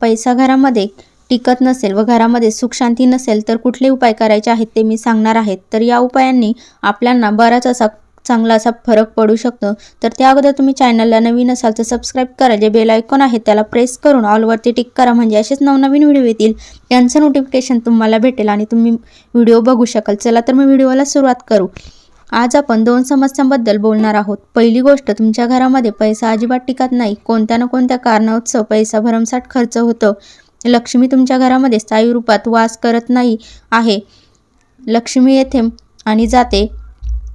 पैसा घरामध्ये टिकत नसेल व घरामध्ये सुखशांती नसेल तर कुठले उपाय करायचे आहेत ते मी सांगणार आहेत तर या उपायांनी आपल्याला बराच असा चांगला असा फरक पडू शकतो. तर त्या अगोदर तुम्ही चॅनलला नवीन असाल तर सबस्क्राईब करा. जे बेल आयकॉन आहे त्याला प्रेस करून ऑलवरती टिक करा. म्हणजे असेच नवनवीन व्हिडिओ येतील. त्यांचं नोटिफिकेशन तुम्हाला भेटेल आणि तुम्ही व्हिडिओ बघू शकाल. चला तर मी व्हिडिओला सुरुवात करू. आज आपण दोन समस्यांबद्दल बोलणार आहोत. पहिली गोष्ट तुमच्या घरामध्ये पैसा अजिबात टिकत नाही. कोणत्या ना कोणत्या कारणास्तव पैसा भरमसाठ खर्च होतो? लक्ष्मी तुमच्या घरामध्ये स्थायी रूपात वास करत नाही आहे. लक्ष्मी येथे आणि जाते.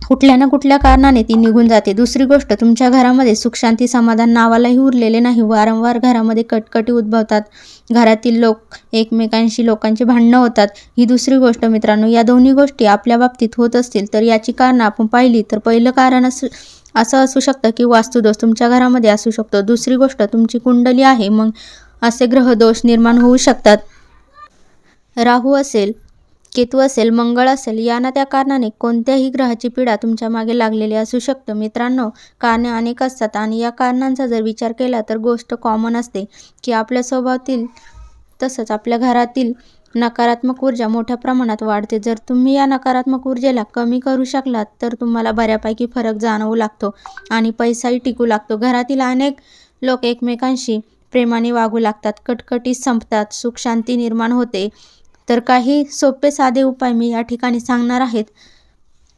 कुठल्या ना कुठल्या कारणाने ती निघून जाते. दुसरी गोष्ट तुमच्या घरामध्ये सुखशांती समाधान नावालाही उरलेले नाही. वारंवार घरामध्ये कटकटी उद्भवतात. घरातील लोक एकमेकांशी लोकांची भांडणं होतात. ही दुसरी गोष्ट मित्रांनो या दोन्ही गोष्टी आपल्या बाबतीत होत असतील तर याची कारणं आपण पाहिली तर पहिलं कारण असं असं असू शकतं की वास्तुदोष तुमच्या घरामध्ये असू शकतो. दुसरी गोष्ट तुमची कुंडली आहे मग असे ग्रहदोष निर्माण होऊ शकतात. राहू असेल केतू असेल मंगळ असेल या ना त्या कारणाने कोणत्याही ग्रहाची पीडा तुमच्या मागे लागलेली असू शकतं. मित्रांनो कारणे अनेक असतात आणि या कारणांचा जर विचार केला तर गोष्ट कॉमन असते की आपल्या स्वभावातील तसंच आपल्या घरातील नकारात्मक ऊर्जा मोठ्या प्रमाणात वाढते. जर तुम्ही या नकारात्मक ऊर्जेला कमी करू शकलात तर तुम्हाला बऱ्यापैकी फरक जाणवू लागतो आणि पैसाही टिकू लागतो. घरातील अनेक लोक एकमेकांशी प्रेमाने वागू लागतात कटकटी संपतात सुखशांती निर्माण होते. तर काही सोपे साधे उपाय मी या ठिकाणी सांगणार आहेत.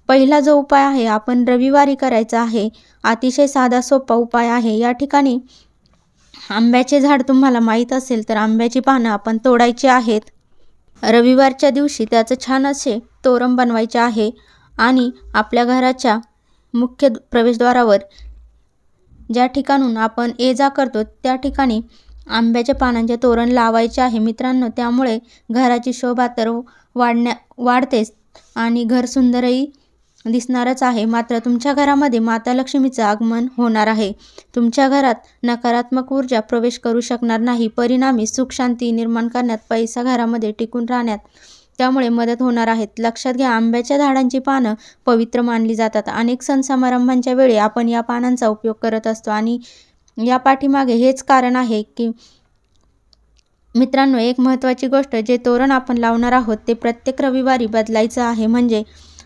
पहिला जो उपाय आहे आपण रविवारी करायचा आहे अतिशय साधा सोपा उपाय आहे. या ठिकाणी आंब्याचे झाड तुम्हाला माहीत असेल तर आंब्याची पानं आपण तोडायची आहेत. रविवारच्या दिवशी त्याचं छान असे तोरण बनवायचे आहे आणि आपल्या घराच्या मुख्य प्रवेशद्वारावर ज्या ठिकाणून आपण ये जा करतो त्या ठिकाणी आंब्याच्या पानांचे तोरण लावायचे आहे मित्रांनो. त्यामुळे घराची शोभा तर वाढण्या वाढतेच आणि घर सुंदरही दिसणारच आहे. मात्र तुमच्या घरामध्ये माता लक्ष्मीचं आगमन होणार आहे. तुमच्या घरात नकारात्मक ऊर्जा प्रवेश करू शकणार नाही. परिणामी सुख शांती निर्माण करण्यात पैसा घरामध्ये टिकून राहण्यात त्यामुळे मदत होणार आहेत लक्षात घ्या आंब्याच्या झाडांची पानं पवित्र मानली जातात. अनेक सण समारंभांच्या वेळी आपण या पानांचा उपयोग करत असतो आणि या पाठीमागे हेच कारण आहे की मित्रांनो एक महत्त्वाची गोष्ट जे तोरण आपण लावणार आहोत ते प्रत्येक रविवारी बदलायचं आहे. म्हणजे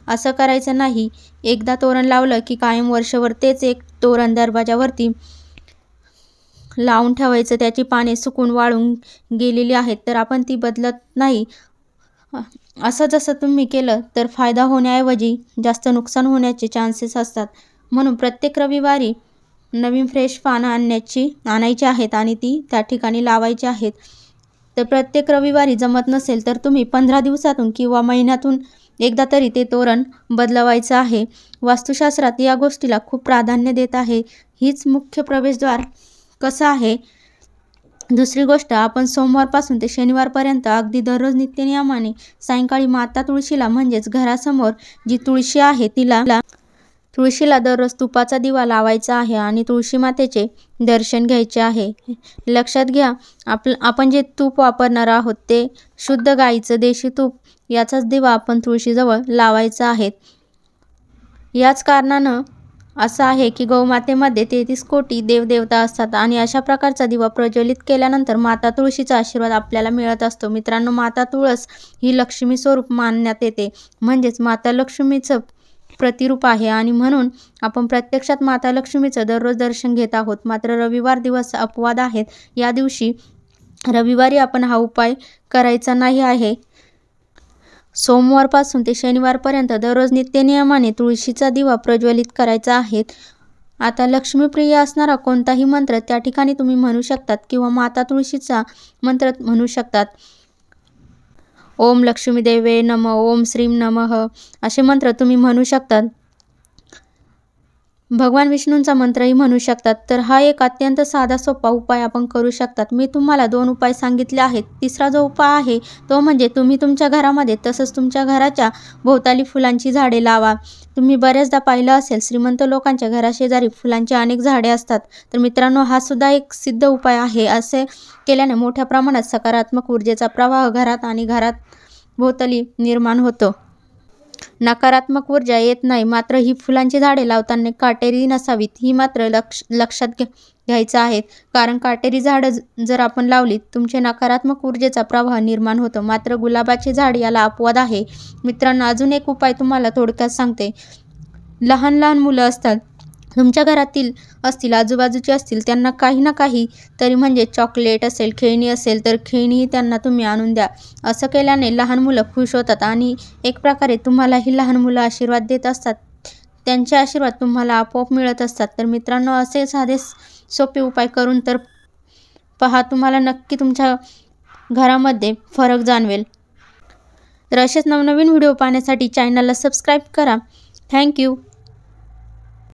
असं करायचं नाही. एकदा तोरण लावलं की कायम वर्षभर तेच एक तोरण दरवाजावरती लावून ठेवायचं. त्याची पाने सुकून वाळून गेलेली आहेत तर आपण ती बदलत नाही. असं जसं तुम्ही केलं तर फायदा होण्याऐवजी जास्त नुकसान होण्याचे चान्सेस असतात. म्हणून प्रत्येक रविवारी नवीन फ्रेश पानं आणण्याची आणायची आहेत आणि ती त्या ठिकाणी लावायची आहेत. तर प्रत्येक रविवारी जमत नसेल तर तुम्ही पंधरा दिवसातून किंवा महिन्यातून एकदा तरी ते तोरण बदलवायचं आहे. वास्तुशास्त्रात या गोष्टीला खूप प्राधान्य देत आहे. हीच मुख्य प्रवेशद्वार कसं आहे? दुसरी गोष्ट आपण सोमवारपासून ते शनिवारपर्यंत अगदी दररोज नित्यनियमाने सायंकाळी माता तुळशीला म्हणजेच घरासमोर जी तुळशी आहे तिला तुळशीला दररोज तुपाचा दिवा लावायचा आहे आणि तुळशी मातेचे दर्शन घ्यायचे आहे. लक्षात घ्या आप आपण जे तूप वापरणार आहोत ते शुद्ध गाईचं देशी तूप याचाच दिवा आपण तुळशीजवळ लावायचा आहे. याच कारणानं असं आहे की गौमातेमध्ये तेहतीस कोटी देवदेवता असतात आणि अशा प्रकारचा दिवा प्रज्वलित केल्यानंतर माता तुळशीचा आशीर्वाद आपल्याला मिळत असतो. मित्रांनो माता तुळस ही लक्ष्मी स्वरूप मानण्यात येते. म्हणजेच माता लक्ष्मीचं प्रतिरूप आहे. आणि म्हणून आपण प्रत्यक्षात माता लक्ष्मीचं दररोज दर्शन घेत आहोत. मात्र रविवार दिवस अपवाद आहेत. या दिवशी रविवारी आपण हा उपाय करायचा नाही आहे. सोमवारपासून ते शनिवारपर्यंत दररोज नित्यनियमाने तुळशीचा दिवा प्रज्वलित करायचा आहे. आता लक्ष्मीप्रिय असणारा कोणताही मंत्र त्या ठिकाणी तुम्ही म्हणू शकतात किंवा माता तुळशीचा मंत्र म्हणू शकतात. ओम लक्ष्मीदेवे नम ओम श्रीम नमः असे मंत्र तुम्ही म्हणू शकतात. भगवान विष्णूंचा मंत्रही म्हणू शकतात. तर हा एक अत्यंत साधा सोपा उपाय आपण करू शकतात. मी तुम्हाला दोन उपाय सांगितले आहेत. तिसरा जो उपाय आहे तो म्हणजे तुम्ही तुमच्या घरामध्ये तसंच तुमच्या घराच्या भोवताली फुलांची झाडे लावा. तुम्ही बऱ्याचदा पाहिलं असेल श्रीमंत लोकांच्या घराशेजारी फुलांची अनेक झाडे असतात. तर मित्रांनो हा सुद्धा एक सिद्ध उपाय आहे. असे केल्याने मोठ्या प्रमाणात सकारात्मक ऊर्जेचा प्रवाह घरात आणि घरात भोवताली निर्माण होतो. नकारात्मक ऊर्जा येत नाही. मात्र ही फुलांची झाडे लावताना काटेरी नसावीत ही मात्र लक्ष लक्षात घ्या घ्यायचं आहे. कारण काटेरी झाडं जर आपण लावलीत तुमचे नकारात्मक ऊर्जेचा प्रवाह निर्माण होतो. मात्र गुलाबाचे झाड याला अपवाद आहे. मित्रांनो अजून एक उपाय तुम्हाला थोडक्यात सांगते. लहान लहान मुलं असतात. तुमच्या घरातील असतील आजूबाजूचे असतील त्यांना काही ना काही तरी म्हणजे चॉकलेट असेल खेळणी असेल तर खेळणीही त्यांना तुम्ही आणून द्या. असं केल्याने लहान मुलं खुश होतात आणि एक प्रकारे तुम्हालाही लहान मुलं आशीर्वाद देत असतात. त्यांचे आशीर्वाद तुम्हाला आपोआप मिळत असतात. तर मित्रांनो असे साधे सोपे उपाय करून तर पहा तुम्हाला नक्की तुमच्या घरामध्ये फरक जाणवेल. तर असेच नवनवीन व्हिडिओ पाहण्यासाठी चॅनलला सबस्क्राईब करा. थँक्यू